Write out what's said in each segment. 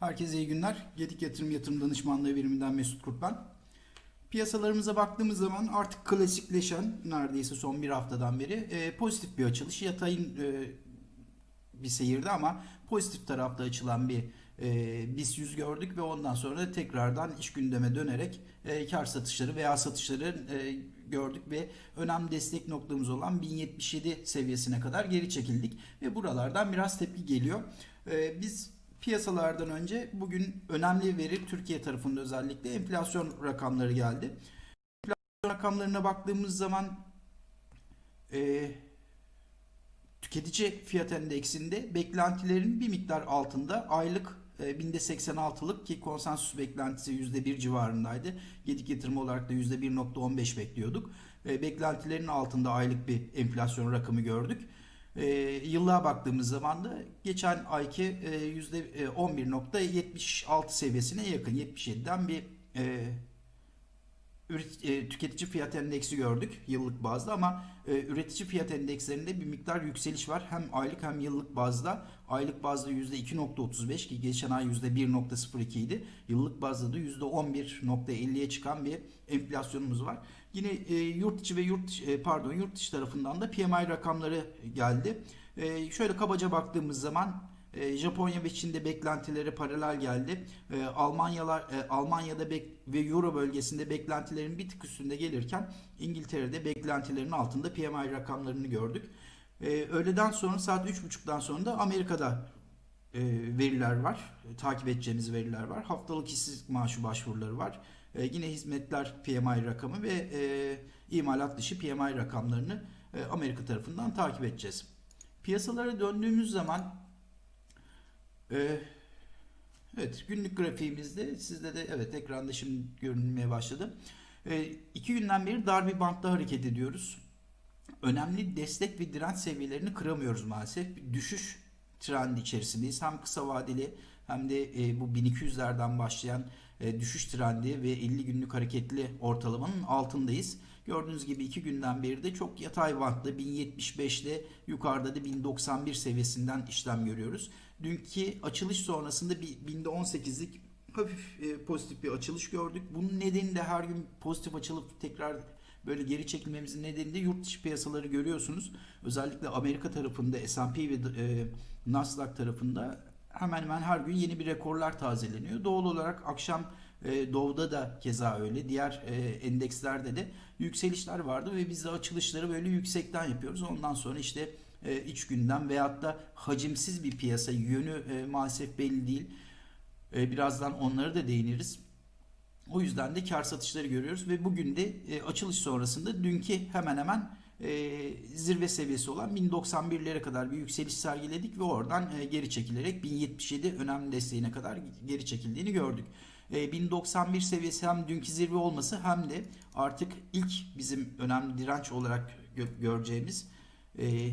Herkese iyi günler. Gedik Yatırım Yatırım Danışmanlığı biriminden Mesut Kurt ben. Piyasalarımıza baktığımız zaman artık klasikleşen neredeyse son bir haftadan beri e, pozitif bir açılış. Yatayın e, bir seyirdi ama pozitif tarafta açılan bir e, BIST 100 gördük ve ondan sonra tekrardan iş gündeme dönerek e, kar satışları veya satışları e, gördük ve önemli destek noktamız olan 1077 seviyesine kadar geri çekildik ve buralardan biraz tepki geliyor. E, biz piyasalardan önce bugün önemli veri Türkiye tarafında özellikle enflasyon rakamları geldi. Enflasyon rakamlarına baktığımız zaman e, tüketici fiyat endeksinde beklentilerin bir miktar altında aylık e, binde 86'lık ki konsensus beklentisi %1 civarındaydı. Gedik yatırım olarak da %1.15 bekliyorduk. E, Beklentilerin altında aylık bir enflasyon rakamı gördük. E, Yıllığa baktığımız zaman da geçen ayki e, %11.76 seviyesine yakın 77'den bir e, e, tüketici fiyat endeksi gördük yıllık bazda ama e, üretici fiyat endekslerinde bir miktar yükseliş var. Hem aylık hem yıllık bazda. Aylık bazda %2.35 ki geçen ay %1.02 idi. Yıllık bazda da %11.50'ye çıkan bir enflasyonumuz var. Yine e, yurt içi ve yurt e, pardon yurt dışı tarafından da PMI rakamları geldi. E, şöyle kabaca baktığımız zaman e, Japonya ve Çin'de beklentileri paralel geldi. E, Almanyalar e, Almanya'da bek- ve Euro bölgesinde beklentilerin bir tık üstünde gelirken İngiltere'de beklentilerin altında PMI rakamlarını gördük. E, öğleden sonra saat 3.30'dan sonra da Amerika'da e, veriler var. E, takip edeceğimiz veriler var. Haftalık işsizlik maaşı başvuruları var. E, yine hizmetler PMI rakamı ve e, imalat dışı PMI rakamlarını e, Amerika tarafından takip edeceğiz. Piyasalara döndüğümüz zaman ee, evet günlük grafiğimizde sizde de evet ekranda şimdi görünmeye başladı. Ee, iki günden beri dar bir bantta hareket ediyoruz. Önemli destek ve direnç seviyelerini kıramıyoruz maalesef. Bir düşüş trendi içerisindeyiz. Hem kısa vadeli hem de e, bu 1200'lerden başlayan e, düşüş trendi ve 50 günlük hareketli ortalamanın altındayız. Gördüğünüz gibi iki günden beri de çok yatay bantlı 1075'te yukarıda da 1091 seviyesinden işlem görüyoruz. Dünkü açılış sonrasında bir binde 18'lik hafif e, pozitif bir açılış gördük. Bunun nedeni de her gün pozitif açılıp tekrar böyle geri çekilmemizin nedeni de yurt dışı piyasaları görüyorsunuz. Özellikle Amerika tarafında S&P ve e, Nasdaq tarafında hemen hemen her gün yeni bir rekorlar tazeleniyor. Doğal olarak akşam e, Doğu'da da keza öyle. Diğer e, endekslerde de yükselişler vardı ve biz de açılışları böyle yüksekten yapıyoruz. Ondan sonra işte e, iç gündem veyahut da hacimsiz bir piyasa yönü e, maalesef belli değil. E, birazdan onları da değiniriz. O yüzden de kar satışları görüyoruz ve bugün de e, açılış sonrasında dünkü hemen hemen e, zirve seviyesi olan 1091'lere kadar bir yükseliş sergiledik ve oradan e, geri çekilerek 1077 önemli desteğine kadar geri çekildiğini gördük. E, 1091 seviyesi hem dünkü zirve olması hem de artık ilk bizim önemli direnç olarak gö- göreceğimiz e,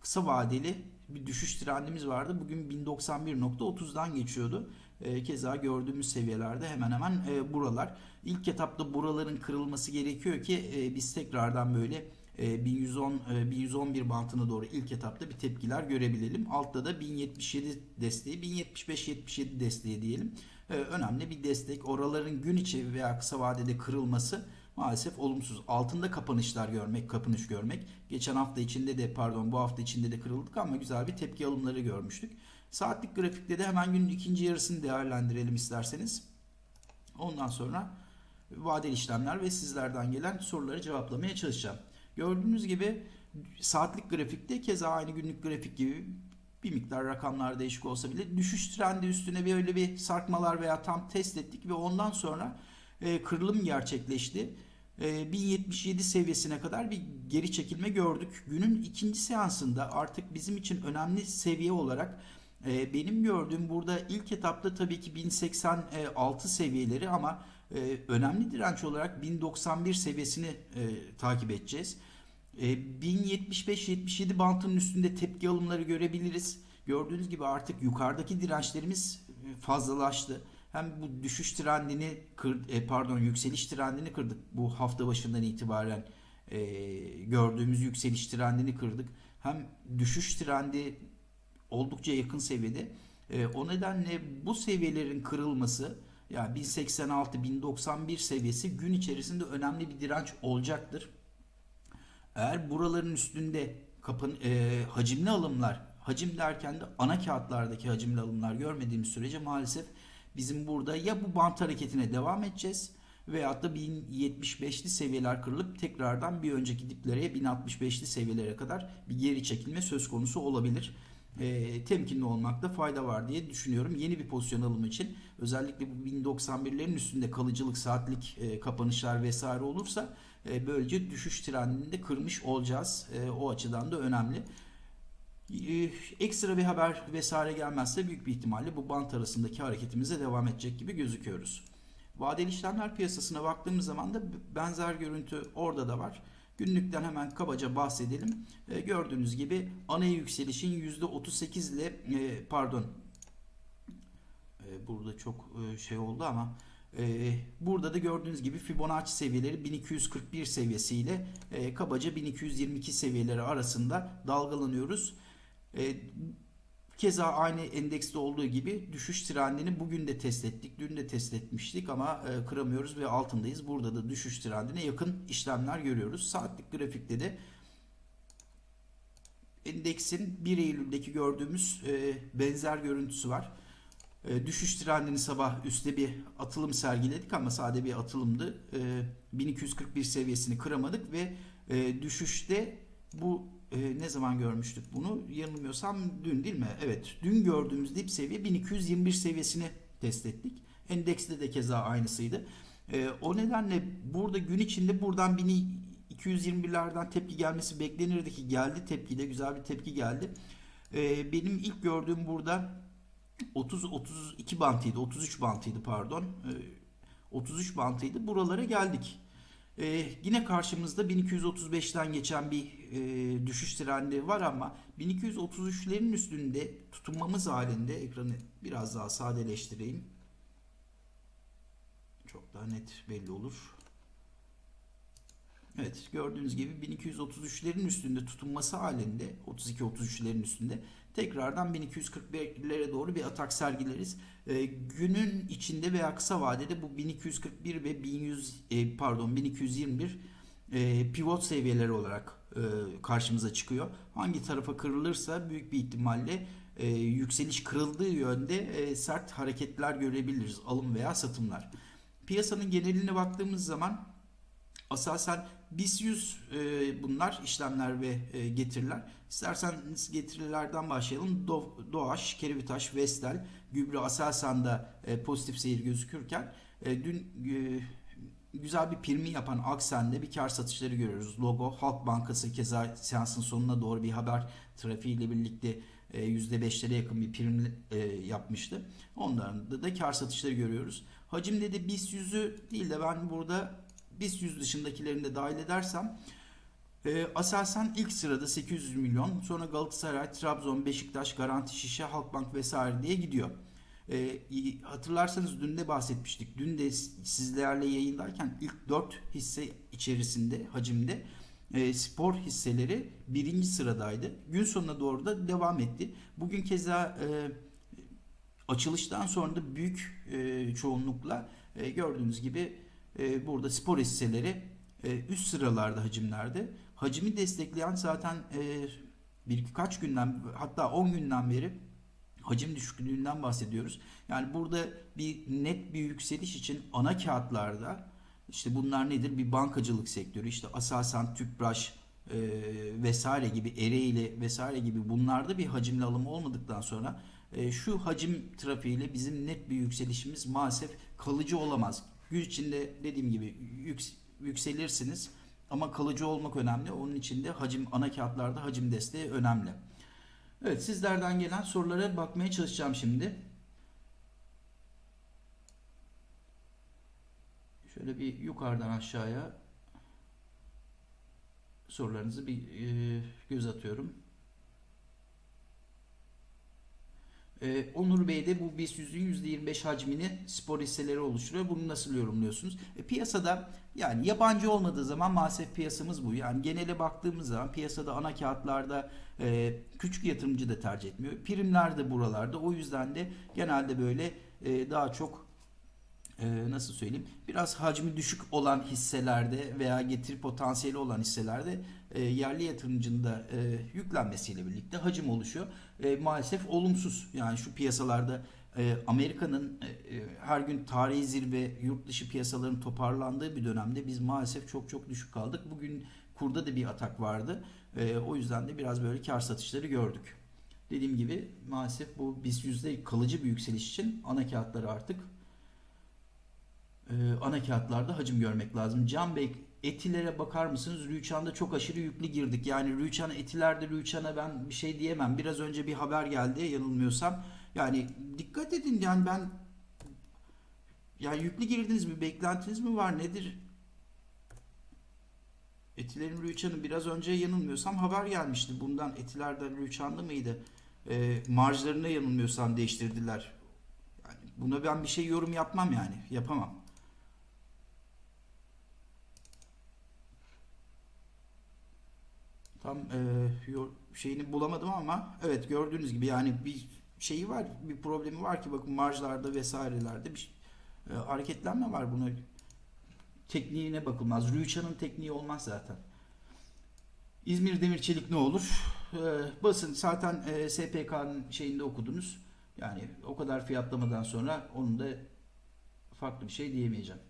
kısa vadeli bir düşüş trendimiz vardı. Bugün 1091.30'dan geçiyordu. E, keza gördüğümüz seviyelerde hemen hemen e, buralar. İlk etapta buraların kırılması gerekiyor ki e, biz tekrardan böyle e, 1110 e, 1111 bantına doğru ilk etapta bir tepkiler görebilelim. Altta da 1077 desteği, 1075-77 desteği diyelim. E, önemli bir destek. Oraların gün içi veya kısa vadede kırılması maalesef olumsuz. Altında kapanışlar görmek, kapanış görmek. Geçen hafta içinde de pardon bu hafta içinde de kırıldık ama güzel bir tepki alımları görmüştük. Saatlik grafikte de hemen günün ikinci yarısını değerlendirelim isterseniz. Ondan sonra vadeli işlemler ve sizlerden gelen soruları cevaplamaya çalışacağım. Gördüğünüz gibi saatlik grafikte keza aynı günlük grafik gibi bir miktar rakamlar değişik olsa bile düşüş trendi üstüne böyle bir sarkmalar veya tam test ettik ve ondan sonra e, kırılım gerçekleşti. E, 1077 seviyesine kadar bir geri çekilme gördük. Günün ikinci seansında artık bizim için önemli seviye olarak e, benim gördüğüm burada ilk etapta tabii ki 1086 seviyeleri ama e, önemli direnç olarak 1091 seviyesini e, takip edeceğiz. E, 1075-77 bantının üstünde tepki alımları görebiliriz. Gördüğünüz gibi artık yukarıdaki dirençlerimiz e, fazlalaştı. Hem bu düşüş trendini kır, e, pardon yükseliş trendini kırdık bu hafta başından itibaren e, gördüğümüz yükseliş trendini kırdık. Hem düşüş trendi oldukça yakın seviyede E, o nedenle bu seviyelerin kırılması yani 1086 1091 seviyesi gün içerisinde önemli bir direnç olacaktır. Eğer buraların üstünde kapın e, hacimli alımlar, hacim derken de ana kağıtlardaki hacimli alımlar görmediğimiz sürece maalesef bizim burada ya bu bant hareketine devam edeceğiz veyahut da 1075'li seviyeler kırılıp tekrardan bir önceki diplere 1065'li seviyelere kadar bir geri çekilme söz konusu olabilir. E, temkinli olmakta fayda var diye düşünüyorum. Yeni bir pozisyon alımı için özellikle bu 1091'lerin üstünde kalıcılık, saatlik e, kapanışlar vesaire olursa e, böylece düşüş trendini de kırmış olacağız. E, o açıdan da önemli. E, ekstra bir haber vesaire gelmezse büyük bir ihtimalle bu bant arasındaki hareketimize devam edecek gibi gözüküyoruz. Vadeli işlemler piyasasına baktığımız zaman da benzer görüntü orada da var. Günlükten hemen kabaca bahsedelim. Gördüğünüz gibi ana yükselişin %38 ile pardon burada çok şey oldu ama burada da gördüğünüz gibi Fibonacci seviyeleri 1241 seviyesiyle e, kabaca 1222 seviyeleri arasında dalgalanıyoruz. E, Keza aynı endekste olduğu gibi düşüş trendini bugün de test ettik. Dün de test etmiştik ama e, kıramıyoruz ve altındayız. Burada da düşüş trendine yakın işlemler görüyoruz. Saatlik grafikte de endeksin 1 Eylül'deki gördüğümüz benzer görüntüsü var. E, düşüş trendini sabah üstte bir atılım sergiledik ama sade bir atılımdı. 1241 seviyesini kıramadık ve düşüşte bu e, ne zaman görmüştük bunu? Yanılmıyorsam dün değil mi? Evet. Dün gördüğümüz dip seviye 1221 seviyesini test ettik. Endekste de keza aynısıydı. E, o nedenle burada gün içinde buradan 1221'lerden tepki gelmesi beklenirdi ki geldi tepki de güzel bir tepki geldi. E, benim ilk gördüğüm burada 30 32 bantıydı. 33 bantıydı pardon. E, 33 bantıydı. Buralara geldik. Ee, yine karşımızda 1235'ten geçen bir e, düşüş trendi var ama 1233'lerin üstünde tutunmamız halinde ekranı biraz daha sadeleştireyim. Çok daha net belli olur. Evet gördüğünüz gibi 1233'lerin üstünde tutunması halinde 32-33'lerin üstünde tekrardan 1241'lere doğru bir atak sergileriz. E, günün içinde veya kısa vadede bu 1241 ve 1100 e, pardon 1221 e, pivot seviyeleri olarak e, karşımıza çıkıyor. Hangi tarafa kırılırsa büyük bir ihtimalle e, yükseliş kırıldığı yönde e, sert hareketler görebiliriz. Alım veya satımlar. Piyasanın geneline baktığımız zaman asasen BIS 100 e, bunlar işlemler ve e, getiriler. İsterseniz getirilerden başlayalım. Do, Doğaş, Kerevitaş, Vestel, Gübre Aselsan'da e, pozitif seyir gözükürken e, dün e, güzel bir primi yapan Aksen'de bir kar satışları görüyoruz. Logo, Halk Bankası keza seansın sonuna doğru bir haber trafiğiyle birlikte e, %5'lere yakın bir prim e, yapmıştı. Onların da, da kar satışları görüyoruz. Hacimde de BIS 100'ü değil de ben burada BIST 100 dışındakilerini de dahil edersem e, Aselsan ilk sırada 800 milyon sonra Galatasaray, Trabzon, Beşiktaş, Garanti Şişe, Halkbank vesaire diye gidiyor. E, hatırlarsanız dün de bahsetmiştik. Dün de sizlerle yayındayken ilk 4 hisse içerisinde hacimde e, spor hisseleri birinci sıradaydı. Gün sonuna doğru da devam etti. Bugün keza e, açılıştan sonra da büyük e, çoğunlukla e, gördüğünüz gibi e, burada spor hisseleri e, üst sıralarda hacimlerde. Hacimi destekleyen zaten e, birkaç günden hatta 10 günden beri hacim düşüklüğünden bahsediyoruz. Yani burada bir net bir yükseliş için ana kağıtlarda işte bunlar nedir? Bir bankacılık sektörü, işte Aselsan, Tüpraş e, vesaire gibi, Ereğli vesaire gibi bunlarda bir hacimli alım olmadıktan sonra e, şu hacim trafiğiyle bizim net bir yükselişimiz maalesef kalıcı olamaz. Gün içinde dediğim gibi yüks yükselirsiniz ama kalıcı olmak önemli. Onun için de hacim ana kağıtlarda hacim desteği önemli. Evet sizlerden gelen sorulara bakmaya çalışacağım şimdi. Şöyle bir yukarıdan aşağıya sorularınızı bir e, göz atıyorum. Ee, Onur Bey de bu BIST yüzün %25 hacmini spor hisseleri oluşturuyor. Bunu nasıl yorumluyorsunuz? E, piyasada yani yabancı olmadığı zaman maalesef piyasamız bu. Yani genele baktığımız zaman piyasada ana kağıtlarda e, küçük yatırımcı da tercih etmiyor. Primler de buralarda. O yüzden de genelde böyle e, daha çok e, nasıl söyleyeyim biraz hacmi düşük olan hisselerde veya getiri potansiyeli olan hisselerde e, yerli yatırımcının da e, yüklenmesiyle birlikte hacim oluşuyor. E, maalesef olumsuz yani şu piyasalarda e, Amerika'nın e, e, her gün tarihi zirve yurt dışı piyasaların toparlandığı bir dönemde biz maalesef çok çok düşük kaldık. Bugün kurda da bir atak vardı. E, o yüzden de biraz böyle kar satışları gördük. Dediğim gibi maalesef bu biz yüzde kalıcı bir yükseliş için ana kağıtları artık e, ana kağıtlarda hacim görmek lazım. Can Bey etilere bakar mısınız? Rüçhan'da çok aşırı yüklü girdik. Yani Rüçhan etilerde Rüçhan'a ben bir şey diyemem. Biraz önce bir haber geldi yanılmıyorsam. Yani dikkat edin yani ben yani yüklü girdiniz bir beklentiniz mi var nedir? Etilerin Rüçhan'ı biraz önce yanılmıyorsam haber gelmişti. Bundan etilerde Rüçhan'da mıydı? E, marjlarını yanılmıyorsam değiştirdiler. Yani buna ben bir şey yorum yapmam yani. Yapamam. Tam e, şeyini bulamadım ama evet gördüğünüz gibi yani bir şeyi var, bir problemi var ki bakın marjlarda vesairelerde bir e, hareketlenme var buna. Tekniğine bakılmaz. Rüçhan'ın tekniği olmaz zaten. İzmir Demir Çelik ne olur? E, basın zaten e, SPK'nın şeyinde okudunuz. Yani o kadar fiyatlamadan sonra onun da farklı bir şey diyemeyeceğim.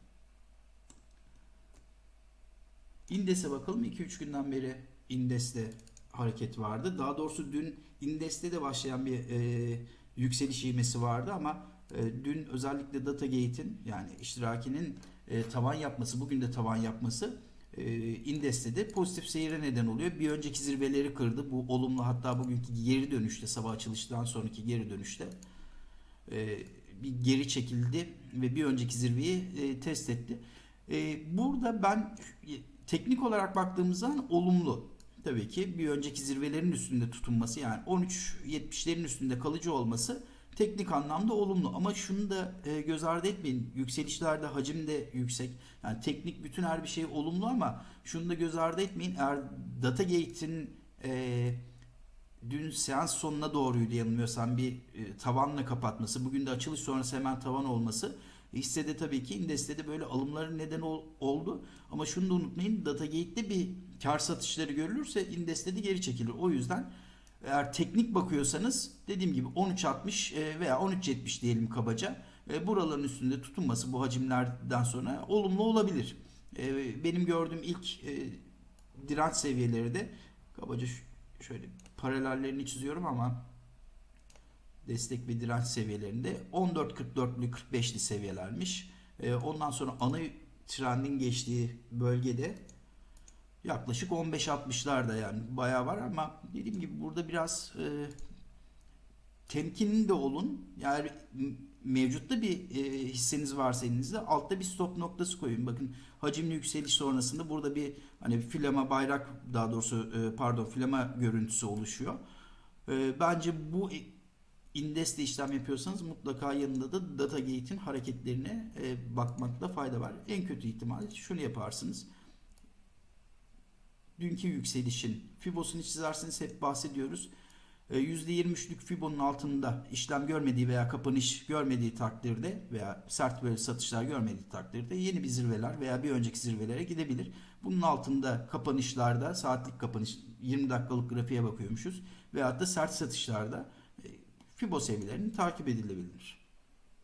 İndes'e bakalım. 2-3 günden beri İndes'te hareket vardı. Daha doğrusu dün İndes'te de başlayan bir e, yükseliş ivmesi vardı ama e, dün özellikle Datagate'in yani iştirakinin e, tavan yapması, bugün de tavan yapması e, Indes'te de pozitif seyre neden oluyor. Bir önceki zirveleri kırdı. Bu olumlu hatta bugünkü geri dönüşte sabah açılıştan sonraki geri dönüşte e, bir geri çekildi ve bir önceki zirveyi e, test etti. E, burada ben teknik olarak baktığımız olumlu. Tabii ki bir önceki zirvelerin üstünde tutunması yani 13.70'lerin üstünde kalıcı olması teknik anlamda olumlu. Ama şunu da e, göz ardı etmeyin. Yükselişlerde hacim de yüksek. Yani teknik bütün her bir şey olumlu ama şunu da göz ardı etmeyin. Eğer Datagate'in e, dün seans sonuna doğruydu yanılmıyorsam bir e, tavanla kapatması. Bugün de açılış sonrası hemen tavan olması. Hissede tabii ki Indes'te de böyle alımların neden ol- oldu. Ama şunu da unutmayın Datagate'de bir kar satışları görülürse Indes'te de geri çekilir. O yüzden eğer teknik bakıyorsanız dediğim gibi 13.60 e, veya 13.70 diyelim kabaca. E, Buraların üstünde tutunması bu hacimlerden sonra olumlu olabilir. E, Benim gördüğüm ilk direnç seviyeleri de kabaca şöyle paralellerini çiziyorum ama destek ve direnç seviyelerinde 14.44'lü 45'li seviyelermiş. Ondan sonra ana trendin geçtiği bölgede yaklaşık 15-60'larda yani bayağı var ama dediğim gibi burada biraz e, temkinli de olun. Yani mevcutta bir e, hisseniz varsa elinizde altta bir stop noktası koyun. Bakın hacimli yükseliş sonrasında burada bir hani filama bayrak daha doğrusu e, pardon filama görüntüsü oluşuyor. E, bence bu Indes'te işlem yapıyorsanız mutlaka yanında da Datagate'in hareketlerine e, bakmakta fayda var. En kötü ihtimalle şunu yaparsınız. Dünkü yükselişin Fibos'unu çizerseniz hep bahsediyoruz. E, %23'lük Fibo'nun altında işlem görmediği veya kapanış görmediği takdirde veya sert böyle satışlar görmediği takdirde yeni bir zirveler veya bir önceki zirvelere gidebilir. Bunun altında kapanışlarda saatlik kapanış 20 dakikalık grafiğe bakıyormuşuz. Veyahut da sert satışlarda e, Fibo seviyelerinin takip edilebilir.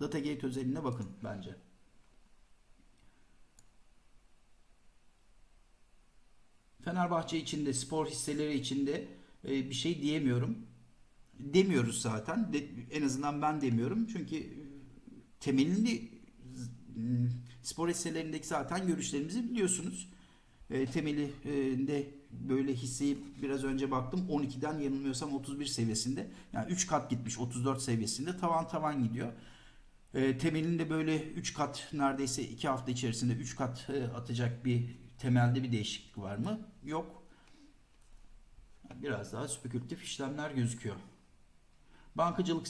Datagate özeline bakın bence. Fenerbahçe içinde, spor hisseleri içinde e, bir şey diyemiyorum. Demiyoruz zaten. De- en azından ben demiyorum. Çünkü e, temelini m, spor hisselerindeki zaten görüşlerimizi biliyorsunuz. E, temelinde böyle hisseyi biraz önce baktım 12'den yanılmıyorsam 31 seviyesinde. Yani 3 kat gitmiş 34 seviyesinde tavan tavan gidiyor. E, temelinde böyle 3 kat neredeyse 2 hafta içerisinde 3 kat e, atacak bir temelde bir değişiklik var mı? Yok. Biraz daha spekülatif işlemler gözüküyor. Bankacılık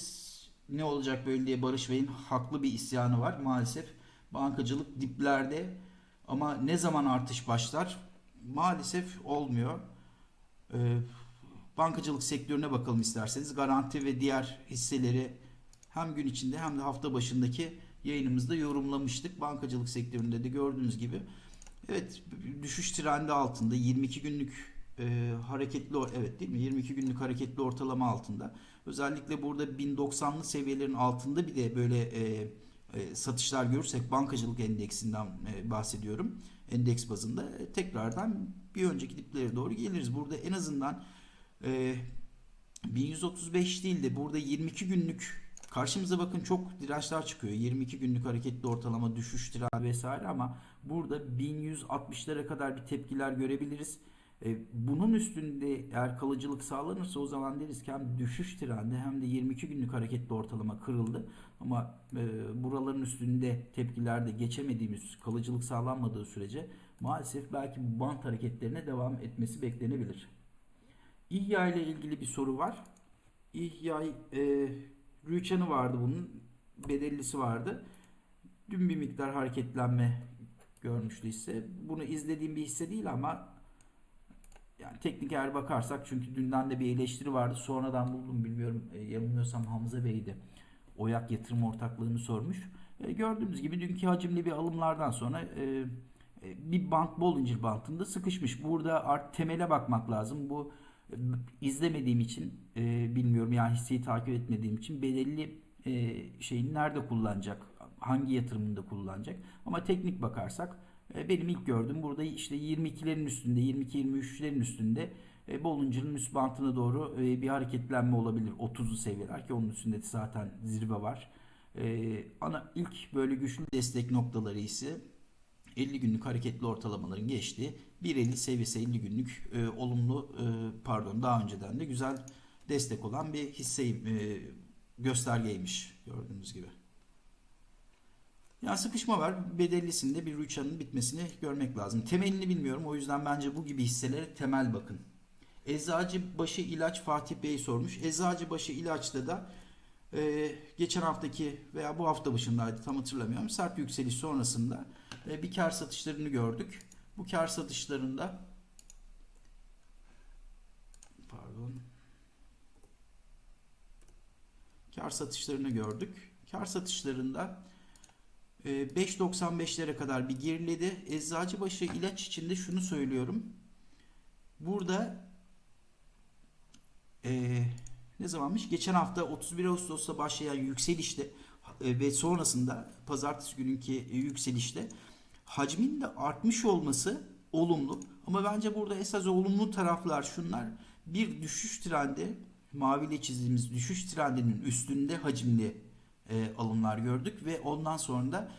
ne olacak böyle diye Barış Bey'in haklı bir isyanı var maalesef. Bankacılık diplerde ama ne zaman artış başlar? Maalesef olmuyor. Ee, bankacılık sektörüne bakalım isterseniz. Garanti ve diğer hisseleri hem gün içinde hem de hafta başındaki yayınımızda yorumlamıştık. Bankacılık sektöründe de gördüğünüz gibi evet düşüş trendi altında 22 günlük e, hareketli evet değil mi? 22 günlük hareketli ortalama altında. Özellikle burada 1090'lı seviyelerin altında bir de böyle e, e, satışlar görürsek bankacılık endeksinden e, bahsediyorum. Endeks bazında e, tekrardan bir önceki diplere doğru geliriz. Burada en azından e, 1135 değil de burada 22 günlük karşımıza bakın çok dirençler çıkıyor. 22 günlük hareketli ortalama düşüş trendi vesaire ama burada 1160'lara kadar bir tepkiler görebiliriz. E, bunun üstünde eğer kalıcılık sağlanırsa o zaman deriz ki hem düşüş trendi hem de 22 günlük hareketli ortalama kırıldı. Ama e, buraların üstünde tepkilerde geçemediğimiz kalıcılık sağlanmadığı sürece maalesef belki bu bant hareketlerine devam etmesi beklenebilir. İhya ile ilgili bir soru var. İhya e, rüçhanı vardı bunun. Bedellisi vardı. Dün bir miktar hareketlenme görmüştü hisse. Bunu izlediğim bir hisse değil ama yani teknik eğer bakarsak çünkü dünden de bir eleştiri vardı. Sonradan buldum bilmiyorum. E, yanılmıyorsam Hamza Bey'di. Oyak yatırım ortaklığını sormuş. E, gördüğümüz gibi dünkü hacimli bir alımlardan sonra e, e, bir bant Bollinger bantında sıkışmış. Burada art temele bakmak lazım. Bu e, izlemediğim için e, bilmiyorum yani hisseyi takip etmediğim için belirli e, şeyini nerede kullanacak? Hangi yatırımında kullanacak? Ama teknik bakarsak e, benim ilk gördüğüm burada işte 22'lerin üstünde, 22-23'lerin üstünde e, Bollinger'ın üst bantına doğru e, bir hareketlenme olabilir. 30'lu seviyeler ki onun üstünde de zaten zirve var. Ana ilk böyle güçlü destek noktaları ise 50 günlük hareketli ortalamaların geçtiği 1.50 seviyesi 50 günlük e, olumlu e, pardon daha önceden de güzel destek olan bir hisse e, göstergeymiş gördüğünüz gibi. Yani sıkışma var. Bedellisinde bir rüçhanın bitmesini görmek lazım. Temelini bilmiyorum. O yüzden bence bu gibi hisselere temel bakın. Eczacıbaşı ilaç Fatih Bey sormuş. Eczacıbaşı ilaçta da e, geçen haftaki veya bu hafta başındaydı tam hatırlamıyorum. Sert yükseliş sonrasında e, bir kar satışlarını gördük. Bu kar satışlarında pardon kar satışlarını gördük. Kar satışlarında 5.95'lere kadar bir geriledi. Eczacıbaşı ilaç içinde şunu söylüyorum. Burada e, ne zamanmış? Geçen hafta 31 Ağustos'ta başlayan yükselişte e, ve sonrasında pazartesi günkü yükselişte hacmin de artmış olması olumlu. Ama bence burada esas olumlu taraflar şunlar. Bir düşüş trendi, maviyle çizdiğimiz düşüş trendinin üstünde hacimli e, alımlar gördük ve ondan sonra da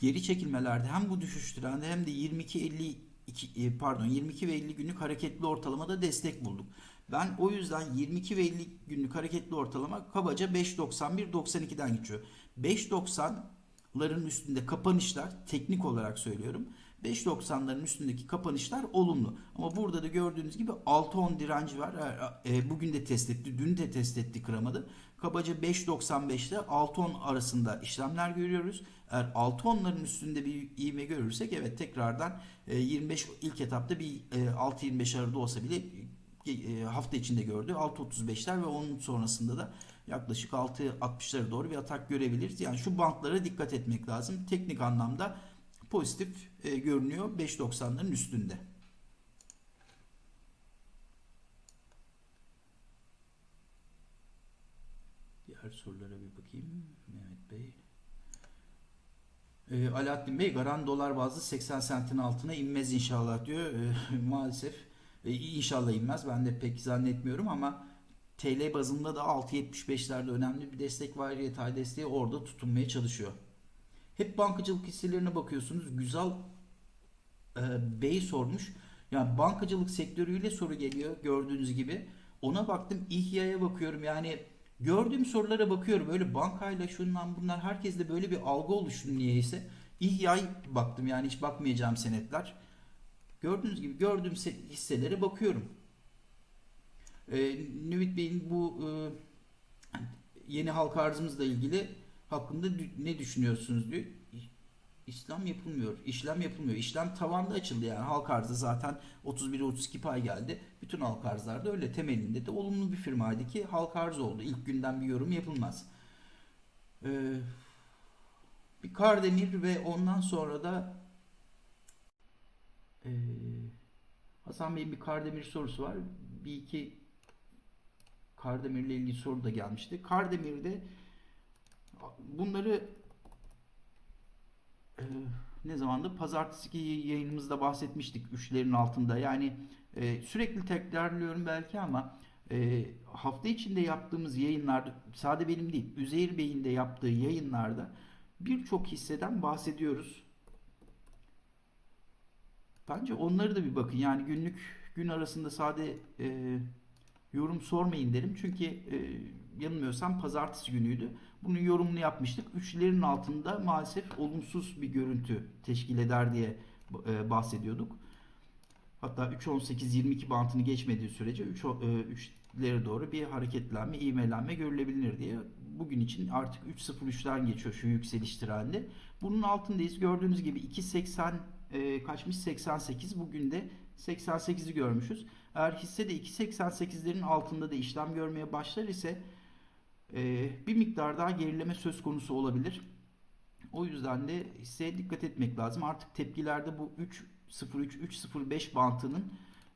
geri çekilmelerde hem bu düşüş trendi hem de 22 50 2, pardon 22 ve 50 günlük hareketli ortalamada destek bulduk. Ben o yüzden 22 ve 50 günlük hareketli ortalama kabaca 5.91 92'den geçiyor. 5.90'ların üstünde kapanışlar teknik olarak söylüyorum. 5.90'ların üstündeki kapanışlar olumlu. Ama burada da gördüğünüz gibi 6.10 direnci var. E, bugün de test etti. Dün de test etti kıramadı. Kabaca 5.95 ile 6.10 arasında işlemler görüyoruz. Eğer 6.10'ların üstünde bir ivme görürsek evet tekrardan e, 25 ilk etapta bir e, 6.25 arada olsa bile e, hafta içinde gördü. 6.35'ler ve onun sonrasında da yaklaşık 6.60'lara doğru bir atak görebiliriz. Yani şu bantlara dikkat etmek lazım. Teknik anlamda pozitif e, görünüyor 5.90'ların üstünde. Diğer sorulara bir bakayım. Mehmet Bey. E, Alaaddin Bey garan dolar bazlı 80 sentin altına inmez inşallah diyor. E, maalesef e, inşallah inmez. Ben de pek zannetmiyorum ama TL bazında da 6.75'lerde önemli bir destek var. Yatay desteği orada tutunmaya çalışıyor. Hep bankacılık hisselerine bakıyorsunuz. Güzel e, Bey sormuş. Yani bankacılık sektörüyle soru geliyor gördüğünüz gibi. Ona baktım İHYa'ya bakıyorum. Yani gördüğüm sorulara bakıyorum. Öyle bankayla şundan bunlar herkeste böyle bir algı oluştu niyeyse. İHYa'ya baktım yani hiç bakmayacağım senetler. Gördüğünüz gibi gördüğüm hisselere bakıyorum. Ee, Nüvit Bey'in bu e, yeni halka arzımızla ilgili hakkında ne düşünüyorsunuz diyor. İşlem yapılmıyor. İşlem yapılmıyor. İşlem tavanda açıldı yani. Halk arzı zaten 31 32 pay geldi. Bütün halk arzlarda öyle temelinde de olumlu bir firmaydı ki halk arz oldu. İlk günden bir yorum yapılmaz. Ee, bir Kardemir ve ondan sonra da ee, Hasan Bey'in bir Kardemir sorusu var. Bir iki Kardemir'le ilgili soru da gelmişti. Kardemir'de bunları ee, ne zamandı? Pazartesi yayınımızda bahsetmiştik üçlerin altında. Yani e, sürekli tekrarlıyorum belki ama e, hafta içinde yaptığımız yayınlarda sade benim değil, Üzeyir Bey'in de yaptığı yayınlarda birçok hisseden bahsediyoruz. Bence onları da bir bakın. Yani günlük gün arasında sade e, yorum sormayın derim. Çünkü e, yanılmıyorsam pazartesi günüydü. Bunun yorumunu yapmıştık. Üçlerin altında maalesef olumsuz bir görüntü teşkil eder diye e, bahsediyorduk. Hatta 3.18-22 bantını geçmediği sürece 3 3'lere doğru bir hareketlenme, ivmelenme görülebilir diye. Bugün için artık 3.03'ten geçiyor şu yükseliş trendi. Bunun altındayız. Gördüğünüz gibi 2.80 e, kaçmış 88. Bugün de 88'i görmüşüz. Eğer hisse de 2.88'lerin altında da işlem görmeye başlar ise e, bir miktar daha gerileme söz konusu olabilir. O yüzden de hisseye dikkat etmek lazım. Artık tepkilerde bu 3.03-3.05 bantının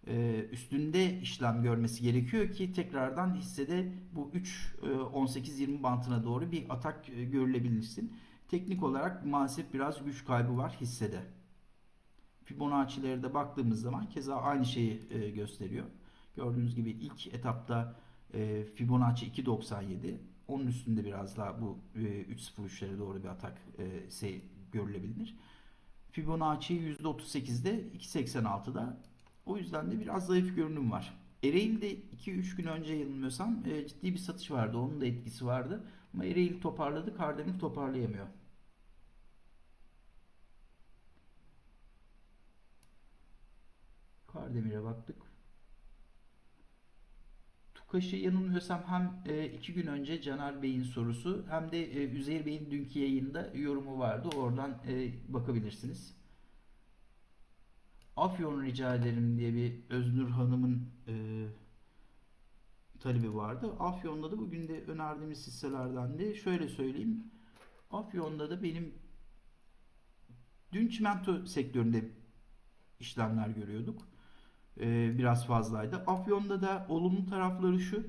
e, üstünde işlem görmesi gerekiyor ki tekrardan hissede bu 3.18-20 bantına doğru bir atak e, görülebilirsin. Teknik olarak maalesef biraz güç kaybı var hissede. Fibonacci'lere de baktığımız zaman keza aynı şeyi e, gösteriyor. Gördüğünüz gibi ilk etapta e, Fibonacci 2.97 onun üstünde biraz daha bu e, 3.03'lere doğru bir atak e, görülebilir. Fibonacci %38'de 2.86'da o yüzden de biraz zayıf görünüm var. Ereğli'de 2-3 gün önce yanılmıyorsam e, ciddi bir satış vardı. Onun da etkisi vardı. Ama Ereğli toparladı. Kardemir toparlayamıyor. Kardemir'e baktık. Tukaş'ı yanılmıyorsam hem e, iki gün önce Caner Bey'in sorusu hem de e, Üzeyir Bey'in dünkü yayında yorumu vardı. Oradan e, bakabilirsiniz. Afyon rica ederim diye bir Öznur Hanım'ın talebi vardı. Afyon'da da bugün de önerdiğimiz hisselerden de şöyle söyleyeyim. Afyon'da da benim dün çimento sektöründe işlemler görüyorduk. Ee, biraz fazlaydı. Afyon'da da olumlu tarafları şu.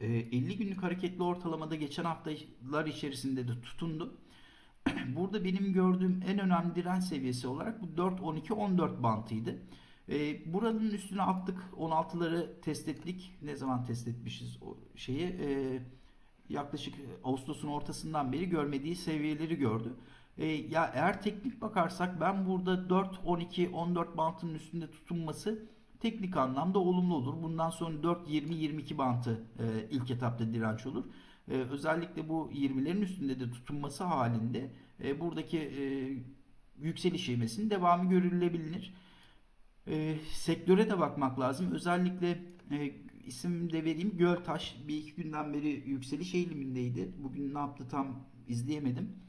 Ee, 50 günlük hareketli ortalamada geçen haftalar içerisinde de tutundu. Burada benim gördüğüm en önemli direnç seviyesi olarak bu 4-12-14 bantıydı. Ee, buranın üstüne attık. 16'ları test ettik. Ne zaman test etmişiz o şeyi? Ee, yaklaşık Ağustos'un ortasından beri görmediği seviyeleri gördü. E, ya eğer teknik bakarsak ben burada 4, 12, 14 bantının üstünde tutunması teknik anlamda olumlu olur. Bundan sonra 4, 20, 22 bantı e, ilk etapta direnç olur. E, özellikle bu 20'lerin üstünde de tutunması halinde e, buradaki e, yükseliş ivmesinin devamı görülebilir. E, sektöre de bakmak lazım. Özellikle e, isim de vereyim. Göltaş bir iki günden beri yükseliş eğilimindeydi. Bugün ne yaptı tam izleyemedim.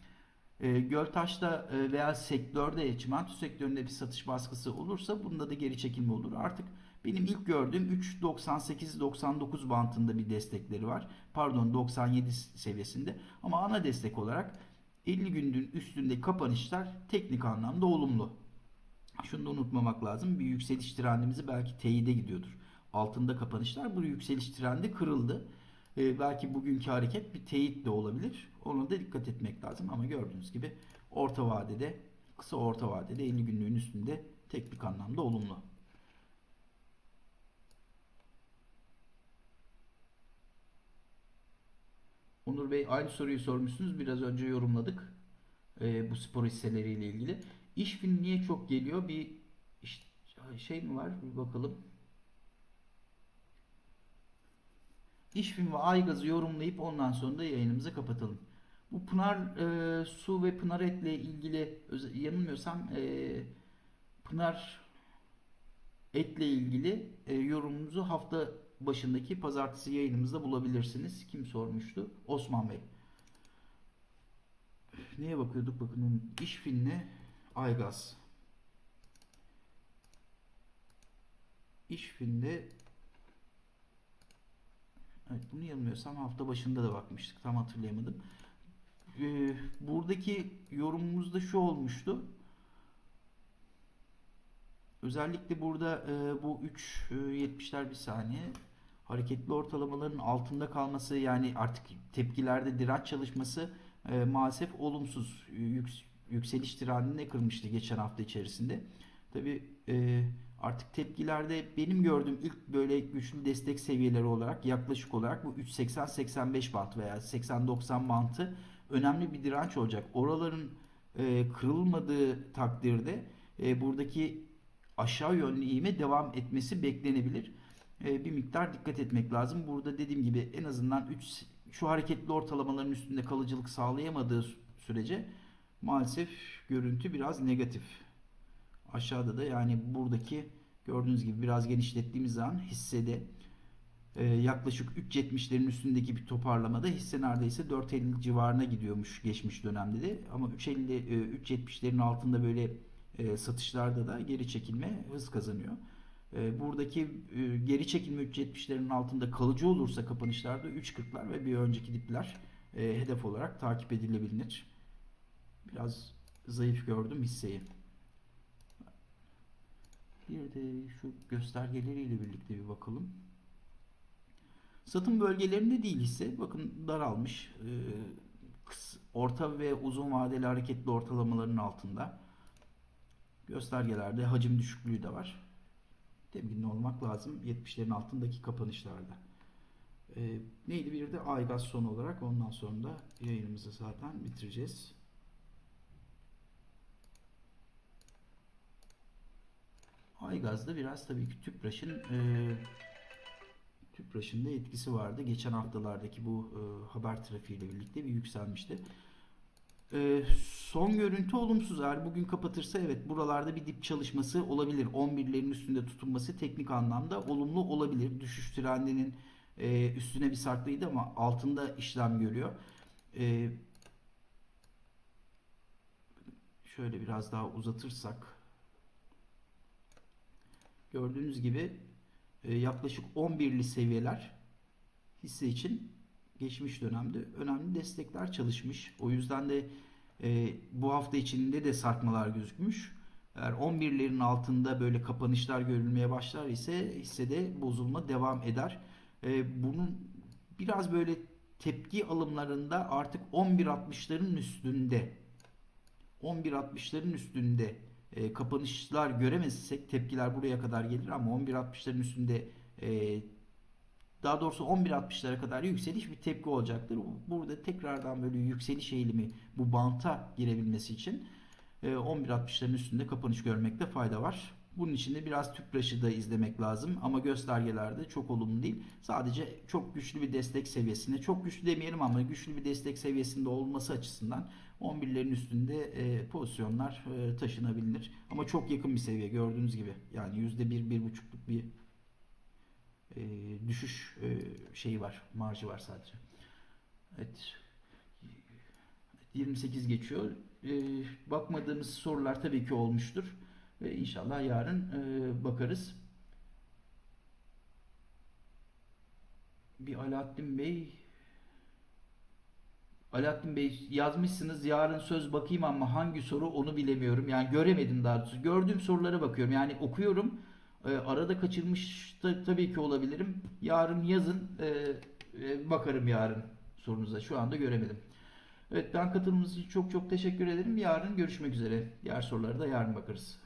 E, Göltaş'ta e, veya sektörde, çimento sektöründe bir satış baskısı olursa bunda da geri çekilme olur. Artık benim ilk gördüğüm 3.98-99 bantında bir destekleri var. Pardon 97 seviyesinde. Ama ana destek olarak 50 günün üstünde kapanışlar teknik anlamda olumlu. Şunu da unutmamak lazım. Bir yükseliş trendimizi belki teyide gidiyordur. Altında kapanışlar bu yükseliş trendi kırıldı. Ee, belki bugünkü hareket bir teyit de olabilir. Ona da dikkat etmek lazım ama gördüğünüz gibi orta vadede kısa orta vadede 50 günlüğün üstünde teknik anlamda olumlu. Onur Bey aynı soruyu sormuşsunuz. Biraz önce yorumladık. Ee, bu spor hisseleriyle ilgili. İşfin niye çok geliyor? Bir iş- şey mi var? Bir bakalım. İşfin ve Aygaz'ı yorumlayıp ondan sonra da yayınımızı kapatalım. Bu Pınar e, Su ve Pınar Et'le ilgili yanılmıyorsam e, Pınar Et'le ilgili e, yorumumuzu hafta başındaki pazartesi yayınımızda bulabilirsiniz. Kim sormuştu? Osman Bey. Neye bakıyorduk? Bakın İşfin'le Aygaz. İşfin'de Evet bunu yanılmıyorsam hafta başında da bakmıştık. Tam hatırlayamadım. Ee, buradaki yorumumuzda şu olmuştu. Özellikle burada e, bu 3.70'ler bir saniye hareketli ortalamaların altında kalması yani artık tepkilerde direnç çalışması e, maalesef olumsuz Yük- yükseliş trendini kırmıştı geçen hafta içerisinde. Tabi artık tepkilerde benim gördüğüm ilk böyle güçlü destek seviyeleri olarak yaklaşık olarak bu 3.80-85 bant veya 80-90 bantı önemli bir direnç olacak. Oraların e, kırılmadığı takdirde e, buradaki aşağı yönlü eğime devam etmesi beklenebilir. E, bir miktar dikkat etmek lazım. Burada dediğim gibi en azından 3 şu hareketli ortalamaların üstünde kalıcılık sağlayamadığı sürece maalesef görüntü biraz negatif. Aşağıda da yani buradaki gördüğünüz gibi biraz genişlettiğimiz zaman hissede e, yaklaşık 3.70'lerin üstündeki bir toparlamada hisse neredeyse 4.50 civarına gidiyormuş geçmiş dönemde de ama 3.50 e, 3.70'lerin altında böyle e, satışlarda da geri çekilme hız kazanıyor. E, buradaki e, geri çekilme 3.70'lerin altında kalıcı olursa kapanışlarda 3.40'lar ve bir önceki dipler e, hedef olarak takip edilebilir. Biraz zayıf gördüm hisseyi. De şu göstergeleriyle birlikte bir bakalım. Satım bölgelerinde değil hisse. Bakın daralmış. Kıs- Orta ve uzun vadeli hareketli ortalamaların altında. Göstergelerde hacim düşüklüğü de var. Temkinli olmak lazım 70'lerin altındaki kapanışlarda. Ee, neydi bir de Aygaz son olarak ondan sonra da yayınımızı zaten bitireceğiz. Aygaz'da biraz tabii ki Tüpraş'ın e, Tüpraş'ın da etkisi vardı. Geçen haftalardaki bu e, haber trafiğiyle birlikte bir yükselmişti. E, son görüntü olumsuz. Eğer bugün kapatırsa evet buralarda bir dip çalışması olabilir. 11'lerin üstünde tutunması teknik anlamda olumlu olabilir. Düşüş trendinin e, üstüne bir sarklıydı ama altında işlem görüyor. E, şöyle biraz daha uzatırsak gördüğünüz gibi e, yaklaşık 11'li seviyeler hisse için geçmiş dönemde önemli destekler çalışmış. O yüzden de e, bu hafta içinde de sarkmalar gözükmüş. Eğer 11'lerin altında böyle kapanışlar görülmeye başlar ise hissede bozulma devam eder. E, bunun biraz böyle tepki alımlarında artık 11.60'ların üstünde 11.60'ların üstünde e, kapanışlar göremezsek tepkiler buraya kadar gelir ama 11.60'ların üstünde e, daha doğrusu 11.60'lara kadar yükseliş bir tepki olacaktır. Burada tekrardan böyle yükseliş eğilimi bu banta girebilmesi için e, 11.60'ların üstünde kapanış görmekte fayda var. Bunun için de biraz tüpraşı da izlemek lazım ama göstergelerde çok olumlu değil. Sadece çok güçlü bir destek seviyesinde, çok güçlü demeyelim ama güçlü bir destek seviyesinde olması açısından 11'lerin üstünde e, pozisyonlar e, taşınabilir. Ama çok yakın bir seviye gördüğünüz gibi. Yani %1-1,5'luk bir e, düşüş e, şeyi var, marjı var sadece. Evet. 28 geçiyor. E, bakmadığımız sorular tabii ki olmuştur. Ve inşallah yarın e, bakarız. Bir Alaaddin Bey Alaaddin Bey yazmışsınız yarın söz bakayım ama hangi soru onu bilemiyorum. Yani göremedim daha doğrusu. Gördüğüm sorulara bakıyorum. Yani okuyorum. E, arada kaçırmış da tabii ki olabilirim. Yarın yazın e, e, bakarım yarın sorunuza. Şu anda göremedim. Evet ben katılımınız için çok çok teşekkür ederim. Yarın görüşmek üzere. Diğer sorulara da yarın bakarız.